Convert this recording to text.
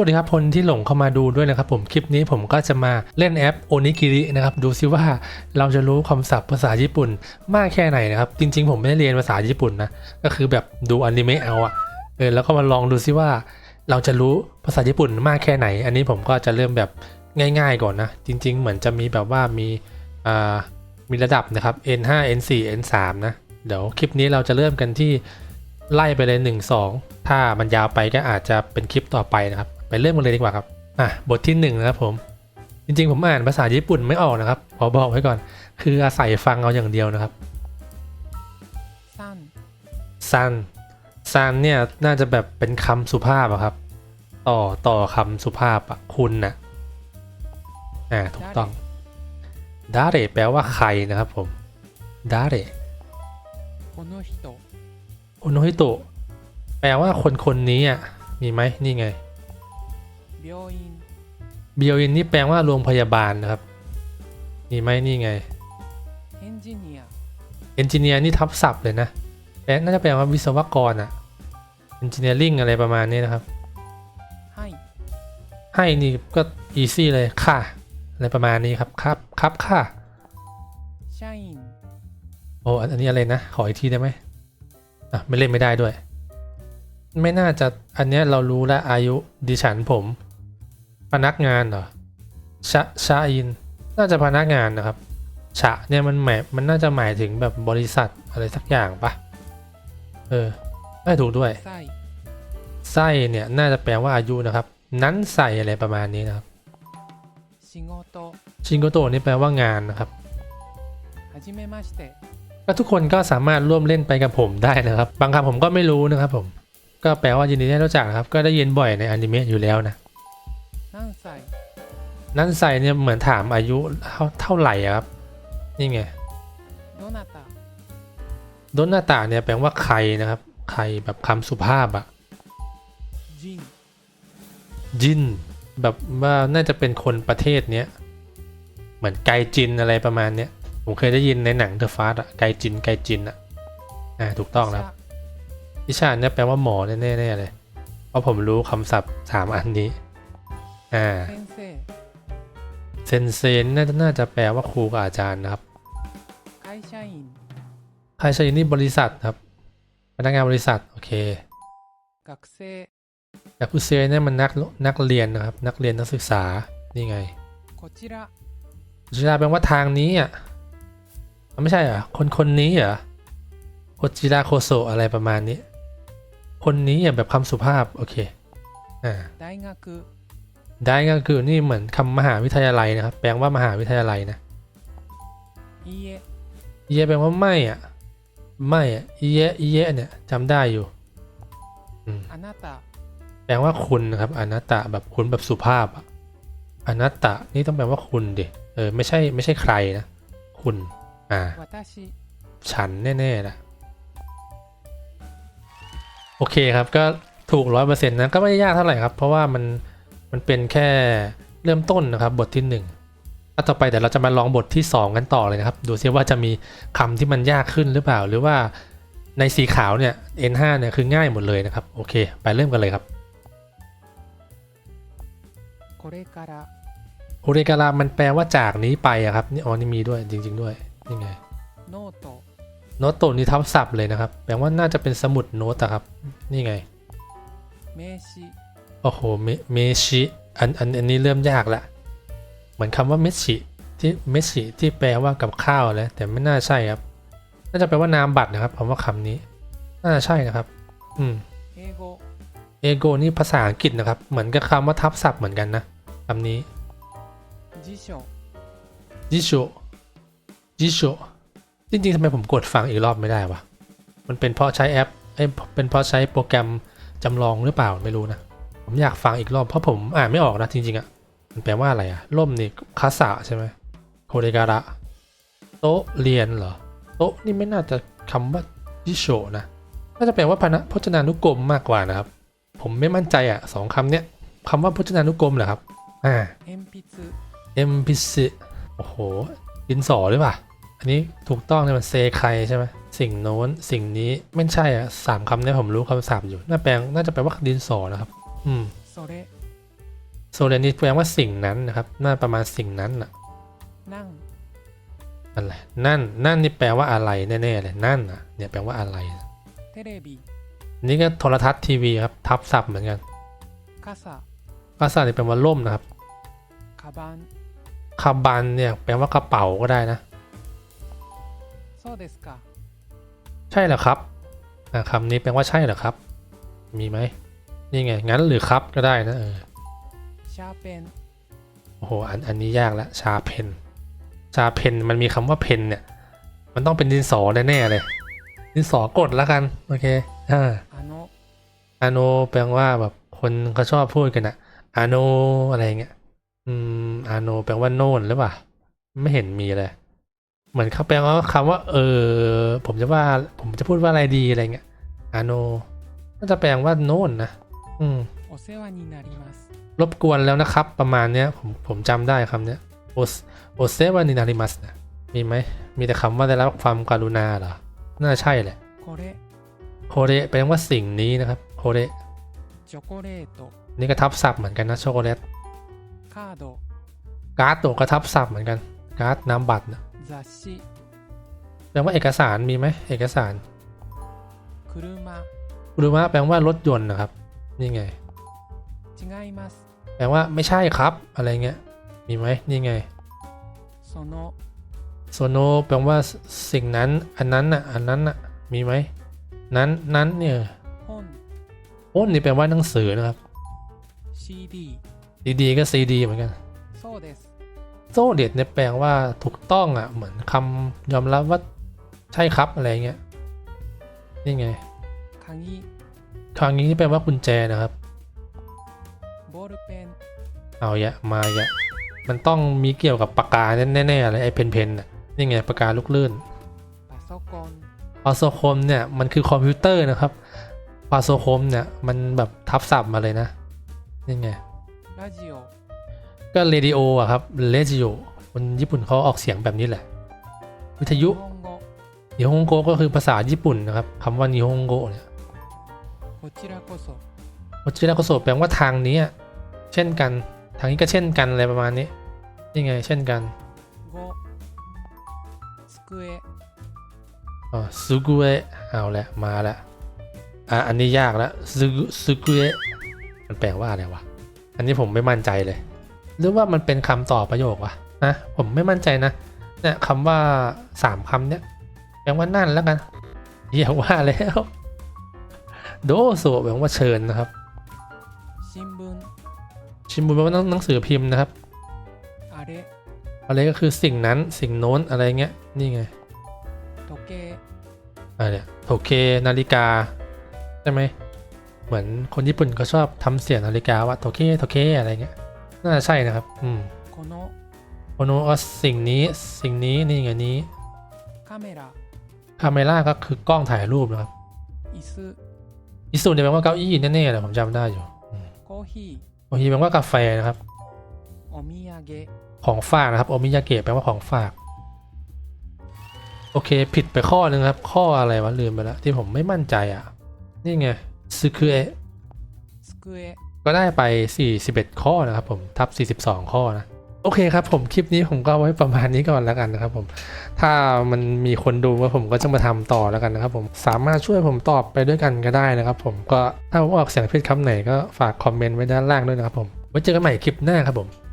สวัสดีครับคนที่หลงเข้ามาดูด้วยนะครับผมคลิปนี้ผมก็จะมาเล่นแอปโอนิกิรินะครับดูซิว่าเราจะรู้คำศัพท์ภาษาญี่ปุ่นมากแค่ไหนนะครับ จริง ๆ ผมไม่ได้เรียนภาษาญี่ปุ่นนะก็คือแบบดูอนิเมะเอาอะเออแล้วก็มาลองดูซิว่าเราจะรู้ภาษาญี่ปุ่นมากแค่ไหน อันนี้ผมก็จะเริ่มแบบง่าย ๆ ก่อนนะ จริง ๆ เหมือนจะมีแบบว่ามีอ่ามีระดับนะครับ N5 N4 N3 นะเดี๋ยวคลิปนี้เราจะเริ่มกันที่ไล่ไปเลย 1 2 ถ้ามันยาวไปก็อาจจะเป็นคลิปต่อไปนะครับ ไปเริ่มกันเลยดีกว่าครับ อะ บทที่1นนะครับผม จริงๆ ผมอ่านภาษาญี่ปุ่นไม่ออกนะครับขอบอกไว้ก่อน คืออาศัยฟังเอาอย่างเดียวนะครับ ซัน ซัน ซันเนี่ยน่าจะแบบเป็นคำสุภาพอะครับ ต่อต่อคำสุภาพอะคุณนะอ่าถูกต้องดาเรแปลว่าใครนะครับผมดาเรโคโนฮิโตะโอโฮิโตะแปลว่าคนคนนี้อะมีไหมนี่ไง เบียวอินนี่แปลว่าโรงพยาบาลนะครับ นี่ไหมนี่ไงเอนจิเนียร์เอนจิเนียร์นี่ทับศัพท์เลยนะแปลน่าจะแปลว่าวิศวกรอะเอนจิเนียริ่งอะไรประมาณนี้นะครับ ให้ ให้นี่ก็อีซี่เลยค่ะ อะไรประมาณนี้ครับครับครับค่ะใชาอิโอ้อันนี้อะไรนะ ขออีกทีได้ไหมอะไม่เล่นไม่ได้ด้วย ไม่น่าจะอันเนี้ยเรารู้แล้วอายุดิฉันผม พนักงานเหรอชะชะอิน น่าจะพนักงานนะครับ ชะเนี่ยมันหมายมันน่าจะหมายถึงแบบบริษัทอะไรสักอย่างปะเออไม่ถูกด้วยไส้เนี่ยน่าจะแปลว่าอายุนะครับ นั้นใส่อะไรประมาณนี้นะครับ ชิโงโตชิงโกโตนี่แปลว่างานนะครับก็ทุกคนก็สามารถร่วมเล่นไปกับผมได้นะครับ บางคำผมก็ไม่รู้นะครับผม ก็แปลว่ายินดีที่รู้จักนะครับ ก็ได้ยินบ่อยในอนิเมะอยู่แล้วนะ นั่นใส่นั่นใส่เนี่ยเหมือนถามอายุเท่าเท่าไหร่ครับ นี่ไงโดนาตาโดนาตาเนี่ยแปลว่าใครนะครับ ใครแบบคำสุภาพอะจินจินแบบว่าน่าจะเป็นคนประเทศเนี้ยเหมือนไกจินอะไรประมาณเนี้ยผมเคยได้ยินในหนังเดอะฟาสอะไกจินไกจินอะอ่าถูกต้องแล้ววิชาเนี่ยแปลว่าหมอแน่ๆเลย เพราะผมรู้คำศัพท์สามอันนี้อ่า 先生 เซนเซนน่าจะน่าจะแปลว่าครูกับอาจารย์นะครับ 会社員 ใครใช้นี่บริษัทครับ พนักงานบริษัท โอเค 学生 แต่ผู้เซเนี่ยมันนักนักเรียนนะครับ นักเรียนนักศึกษา นี่ไง こちら ชิราแปลว่าทางนี้อ่ะมันไม่ใช่เหรอ คนคนนี้เหรอโคจิราโคโซอะไรประมาณนี้ คนนี้อ่ะแบบคำสุภาพ โอเค อ่า 大学 ได้ก็คือนี่เหมือนคำมหาวิทยาลัยนะครับ แปลว่ามหาวิทยาลัยนะเยอีเยแปลว่าไม่อะไม่อะเยอีเยเนี่ยจำได้อยู่อานาตะแปลว่าคุณนะครับอนาตะแบบคุณแบบสุภาพอะอนาตะนี่ต้องแปลว่าคุณดิเออไม่ใช่ไม่ใช่ใครนะ คุณ อ่าฉันแน่ๆนะโอเคครับก็ถูกร้อยเปอร์เซ็นต์นะก็ไม่ยากเท่าไหร่ครับ เพราะว่ามัน มันเป็นแค่เริ่มต้นนะครับบทที่ 1 ถ้าต่อไปเดี๋ยวเราจะมาลองบทที่ 2 กันต่อเลยนะครับ ดูซิว่าจะมีคำที่มันยากขึ้นหรือเปล่า หรือว่าในสีขาวเนี่ย N5 เนี่ยคือง่ายหมดเลยนะครับ โอเค ไปเริ่มกันเลยครับโอเรการามันแปลว่าจากนี้ไปอะครับนี่อ๋อนี่มีด้วยจริง ๆ ด้วยนี่ไงโนโตโนโตนี่ทับศัพท์เลยนะครับ แปลว่าน่าจะเป็นสมุดโน้ตอะครับ นี่ไง โอ้โหเมชิอันอันอันนี้เริ่มยากละ เหมือนคำว่าเมชิที่เมชิที่แปลว่ากับข้าวเลยแต่ไม่น่าใช่ครับ น่าจะแปลว่านามบัตรนะครับคำว่าคำนี้ น่าใช่นะครับ อืมเอโกเอโกนี่ภาษาอังกฤษนะครับ เหมือนกับคำว่าทับศัพท์เหมือนกันนะคำนี้จิโชจิโชจิโชจริงๆทำไมผมกดฟังอีกรอบไม่ได้วะ มันเป็นเพราะใช้แอปเอ้เป็นเพราะใช้โปรแกรมจำลองหรือเปล่าไม่รู้นะ ผมอยากฟังอีกรอบเพราะผมอ่านไม่ออกนะจริงๆอะ่ะมันแปลว่าอะไรอะ่ะล่มนี่คาสะใช่ไหมโคเรการะโต๊ะเรียนเหรอโต๊ะนี่ไม่น่าจะคำว่าจิโชนะน่าจะแปลว่าพนะพจนานุกรมมากกว่านะครับ ผมไม่มั่นใจอะ่ะสองคำเนี้ยคำว่าพจนานุกรมเหรอครับอ่า鉛筆เอ็มพิสโอ้โหดินสอหรือเปล่าอันนี้ถูกต้องเนี่ยมันเซใครใช่ไหมสิ่งโน้นสิ่งนี้ไม่ใช่อะสามคำเนี่ยผมรู้คำศัพท์อยู่น่าแปลงน่าจะแปลว่าดินสอนะครับืมโซเรโซเรนี่แปลว่าสิ่งนั้นนะครับ น่าประมาณสิ่งนั้นน่ะ นั่งนั่นนั่น นั่นนี่แปลว่าอะไรแน่ๆเลยนั่นอะ เนี่ยแปลว่าอะไรเทเลบีนี่ก็โทรทัศน์ทีวีครับ ทับศัพท์เหมือนกันคาซาคาซาเนี่ยแปลว่าร่มนะครับคาบานคาบันเนี่ยแปลว่ากระเป๋าก็ได้นะโซเดสกาใช่เหรอครับคำนี้แปลว่าใช่เหรอครับ มีไหม นี่ไง งั้นหรือครับก็ได้นะเออชาเพนโอ้โหอันอันนี้ยากละชาเพนชาเพนมันมีคำว่าเพนเนี่ย มันต้องเป็นดินสอแน่ๆเลย ดินสอกดแล้วกัน โอเคอ่าอาโนอโนแปลว่าแบบคนเขาชอบพูดกันอะอาโนอะไรเงี้ยอืมอาโนแปลว่าโน่นหรือเปล่าไม่เห็นมีเลย เหมือนเขาแปลว่าคำว่า เออ ผมจะว่า ผมจะพูดว่าอะไรดีอะไรเงี้ยอาโนน่าจะแปลว่าโน่นนะ โอเซวานินาริมัสรบกวนแล้วนะครับ ประมาณเนี้ยผมผมจำได้คำเนี้ยโอโอเซวานินาริมัสเนี้ยมีไหมมีแต่คำว่าได้รับความกรุณาเหรอ น่าใช่แหละโคเรโคเรแปลว่าสิ่งนี้นะครับโคเรช็อกโกแลตนี่กระทับศัพท์เหมือนกันนะช็อกโกแลตคาโดการ์ดตัวก็ทับศัพท์เหมือนกันการ์ดน้ำบัตรนะแปลว่าเอกสารมีไหมเอกสารคุรุมะคุรุมะแปลว่ารถยนต์นะครับ นี่ไง 違います。 แปลว่าไม่ใช่ครับ อะไรเงี้ย มีไหมนี่ไง その、 โซโนแปลว่าสิ่งนั้น อันนั้นน่ะ อันนั้นน่ะ มีไหม นั้นนั้นเนี่ย 本、 โอ้นี่แปลว่าหนังสือนะครับ CD、 ดีๆก็ซีดีเหมือนกัน そうです。 โซเด็ดเนี่ยแปลว่าถูกต้องอ่ะ เหมือนคำยอมรับว่าใช่ครับอะไรเงี้ย นี่ไง 鍵、 ครั้งนี้แปลว่ากุญแจนะครับ เอายะมาอยะมันต้องมีเกี่ยวกับปากกาแน่ๆเลยไอ้เพนเพนนี่ไงปากกาลูกลื่นปาโซโซคมเนี่ยมันคือคอมพิวเตอร์นะครับปาโซคมเนี่ยมันแบบทับศัพท์มาเลยนะนี่ไงรดิโอก็เรดิโออะครับเรดิโอคนญี่ปุ่นเขาออกเสียงแบบนี้แหละ วิทยุยิฮงโกก็คือภาษาญี่ปุ่นนะครับคำว่านิฮงโกเนี่ย โอจิระโกโซแปลว่าทางนี้อะเช่นกัน ทางนี้ก็เช่นกันอะไรประมาณนี้นี่ไงเช่นกัน5、机、อ๋อซูกุเอะเอาละมาละอะอันนี้ยากแล้วซูกุซูกุเอะมันแปลว่าอะไรวะอันนี้ผมไม่มั่นใจเลย หรือว่ามันเป็นคำต่อประโยควะนะผมไม่มั่นใจนะเนี่ยคำว่าสามคำเนี่ยแปลว่านั่นแล้วกันอย่าว่าแล้ว โดโซแปลว่าเชิญนะครับชิมบุนชิมบุนแปลว่าหนังสือพิมพ์นะครับอะไรอะไรก็คือสิ่งนั้นสิ่งโน้นอะไรเงี้ยนี่ไงโทเกอะไรโทเกนาฬิกาใช่ไหมเหมือนคนญี่ปุ่นก็ชอบทำเสียงนาฬิกาว่าโทเกโทเกอะไรเงี้ยน่าจะใช่นะครับอืมโคโนโคโนอสิ่งนี้สิ่งนี้นี่ไงนี้คาเมราคาเมราก็คือกล้องถ่ายรูปนะครับอิซึ อิสุเนี่ยแปลว่าเก้าอี้แน่ๆแหละผมจำได้อยู่โกฮีโกฮีแปลว่ากาแฟนะครับโอมิยาเกะของฝากนะครับโอมิยาเกะแปลว่าของฝาก โอเคผิดไปข้อนึงครับ ข้ออะไรวะลืมไปแล้วที่ผมไม่มั่นใจอะ นี่ไงสึคุเอะก็ได้ไป 41 ข้อนะครับผมทับ 42 ข้อนะ อเคครับผมคลิปนี้ผมก็ไว้ประมาณนี้ก่อนแล้วกันนะครับผม ถ้ามันมีคนดูก็ผมก็จะมาทำต่อแล้วกันนะครับผมสามารถช่วยผมตอบไปด้วยกันก็ได้นะครับผมก็ถ้าผมออกเสียงผิดคำไหนก็ฝากคอมเมนต์ไว้ด้านล่างด้วยนะครับผมไว้เจอกันใหม่คลิปหน้าครับผม